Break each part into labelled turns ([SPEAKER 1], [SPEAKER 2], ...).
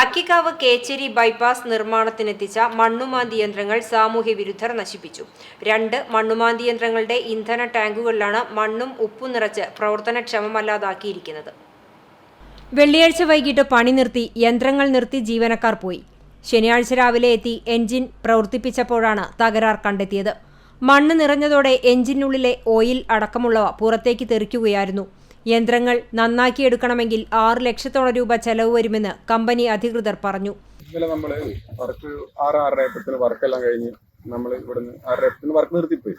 [SPEAKER 1] Akkikkavu Kecheri bypass നിർമ്മാണത്തിനെത്തിച്ച മണ്ണുമാന്തി യന്ത്രങ്ങൾ സാമൂഹ്യ വിരുദ്ധർ നശിപ്പിച്ചു. രണ്ട് മണ്ണുമാന്തി യന്ത്രങ്ങളുടെ ഇന്ധന ടാങ്കുകളിലാണ് മണ്ണും ഉപ്പും നിറച്ച് പ്രവർത്തനക്ഷമമല്ലാതാക്കിയിരിക്കുന്നത്. വെള്ളിയാഴ്ച വൈകിട്ട് പണി നിർത്തി യന്ത്രങ്ങൾ നിർത്തി ജീവനക്കാർ പോയി. ശനിയാഴ്ച രാവിലെ എത്തി എൻജിൻ പ്രവർത്തിപ്പിച്ചപ്പോഴാണ് തകരാർ കണ്ടെത്തിയത്. മണ്ണ് നിറഞ്ഞതോടെ എഞ്ചിനുള്ളിലെ ഓയിൽ അടക്കമുള്ളവ പുറത്തേക്ക് തെറിക്കുകയായിരുന്നു. യന്ത്രങ്ങൾ നന്നാക്കിയെടുക്കണമെങ്കിൽ ആറ് ലക്ഷത്തോളം രൂപ ചെലവ് വരുമെന്ന് കമ്പനി അധികൃതർ പറഞ്ഞു.
[SPEAKER 2] ഇന്നലെ നമ്മൾ വർക്ക് ആറ് ആറരയപ്പത്തിന് വർക്കെല്ലാം കഴിഞ്ഞ് നമ്മൾ ഇവിടുന്ന് ആറര ആയപ്പോഴത്തേന് വർക്ക് നിർത്തിപ്പോയി.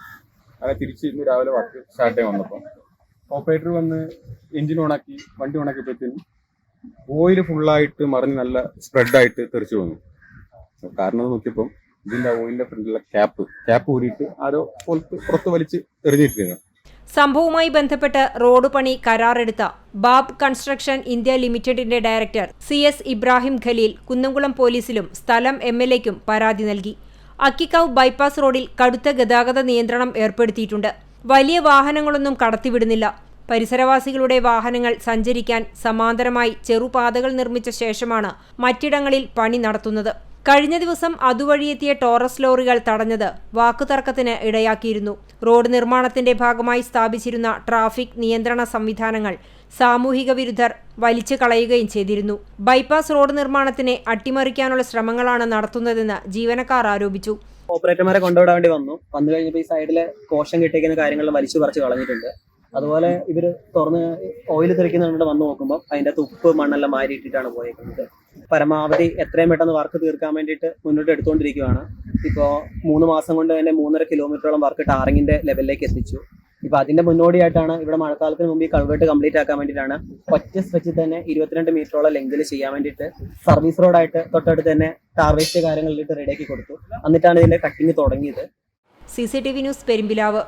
[SPEAKER 2] അങ്ങനെ തിരിച്ച് ഇന്ന് രാവിലെ വർക്ക് സ്റ്റാർട്ട് ചെയ്യാൻ വന്നപ്പോൾ ഓപ്പറേറ്റർ വന്ന് എഞ്ചിൻ ഓണാക്കി വണ്ടി ഓണാക്കിയപ്പോഴത്തേനും ഓയിൽ ഫുള്ളായിട്ട് മറിഞ്ഞ് നല്ല സ്പ്രെഡായിട്ട് തെറിച്ചു വന്നു. കാരണം നോക്കിയപ്പോൾ നോക്കിയപ്പം ഇതിന്റെ ഓയിലിന്റെ ഫ്രണ്ടിലുള്ള ക്യാപ്പ് ക്യാപ്പ് ഊരിയിട്ട് ആരോ പുറത്ത് പുറത്ത് വലിച്ച് എറിഞ്ഞിട്ടിരുന്നു
[SPEAKER 1] സംഭവവുമായി ബന്ധപ്പെട്ട് റോഡ് പണി കരാറെടുത്ത ബാബ് കൺസ്ട്രക്ഷൻ ഇന്ത്യ ലിമിറ്റഡിന്റെ director C S Ibrahim Khalil Kunnamkulam പോലീസിലും സ്ഥലം എം എൽ എക്കും പരാതി നൽകി. അക്കിക്കാവ് ബൈപ്പാസ് റോഡിൽ കടുത്ത ഗതാഗത നിയന്ത്രണം ഏർപ്പെടുത്തിയിട്ടുണ്ട്. വലിയ വാഹനങ്ങളൊന്നും കടത്തിവിടുന്നില്ല. പരിസരവാസികളുടെ വാഹനങ്ങൾ സഞ്ചരിക്കാൻ സമാന്തരമായി ചെറുപാതകൾ നിർമ്മിച്ച ശേഷമാണ് മറ്റിടങ്ങളിൽ പണി നടത്തുന്നത്. കഴിഞ്ഞ ദിവസം അതുവഴിയെത്തിയ ടോറസ് ലോറികൾ തടഞ്ഞത് വാക്കുതർക്കത്തിന് ഇടയാക്കിയിരുന്നു. റോഡ് നിർമ്മാണത്തിന്റെ ഭാഗമായി സ്ഥാപിച്ചിരുന്ന ട്രാഫിക് നിയന്ത്രണ സംവിധാനങ്ങൾ സാമൂഹിക വിരുദ്ധർ വലിച്ചു കളയുകയും ചെയ്തിരുന്നു. ബൈപ്പാസ് റോഡ് നിർമ്മാണത്തിനെ അട്ടിമറിക്കാനുള്ള ശ്രമങ്ങളാണ് നടത്തുന്നതെന്ന് ജീവനക്കാർ ആരോപിച്ചു.
[SPEAKER 3] ഓപ്പറേറ്റർമാരെ കൊണ്ടുവിടാൻ വേണ്ടി വന്നു. വന്നു കഴിഞ്ഞപ്പോൾ ഈ സൈഡിലെ കോശം കിട്ടിയിരിക്കുന്ന കാര്യങ്ങൾ വലിച്ചു പറിച്ച് കളഞ്ഞിട്ടുണ്ട്. അതുപോലെ ഇവർ തുറന്ന് ഓയിൽ തെറിക്കുന്നുണ്ട് വന്ന് നോക്കുമ്പോൾ അതിന്റെ തുപ്പ് മണ്ണെല്ലാം മാരിയിട്ടിട്ടാണ് പോയേക്കുന്നത്. പരമാവധി എത്രയും പെട്ടെന്ന് വർക്ക് തീർക്കാൻ വേണ്ടിയിട്ട് മുന്നോട്ട് എടുത്തുകൊണ്ടിരിക്കുകയാണ് ഇപ്പോൾ മൂന്ന് മാസം കൊണ്ട് തന്നെ മൂന്നര കിലോമീറ്ററോളം വർക്ക് ടാറിങ്ങിന്റെ ലെവലിലേക്ക് എത്തിച്ചു. ഇപ്പൊ അതിന്റെ മുന്നോടിയായിട്ടാണ് ഇവിടെ മഴക്കാലത്തിന് മുമ്പ് ഈ കൺവേർട്ട് കംപ്ലീറ്റ് ആക്കാൻ വേണ്ടിയിട്ടാണ് ഒറ്റ സ്ട്രെച്ചിൽ തന്നെ ഇരുപത്തിരണ്ട് മീറ്ററോളം ലെങ്കിൽ ചെയ്യാൻ വേണ്ടിയിട്ട് സർവീസ് റോഡായിട്ട് തൊട്ടടുത്ത് തന്നെ ടാർ വേസ്റ്റ് കാര്യങ്ങളിലിട്ട് റെഡിയാക്കി കൊടുത്തു. എന്നിട്ടാണ് ഇതിന്റെ കട്ടിങ് തുടങ്ങിയത്.
[SPEAKER 1] C C T V news Perumpilavu.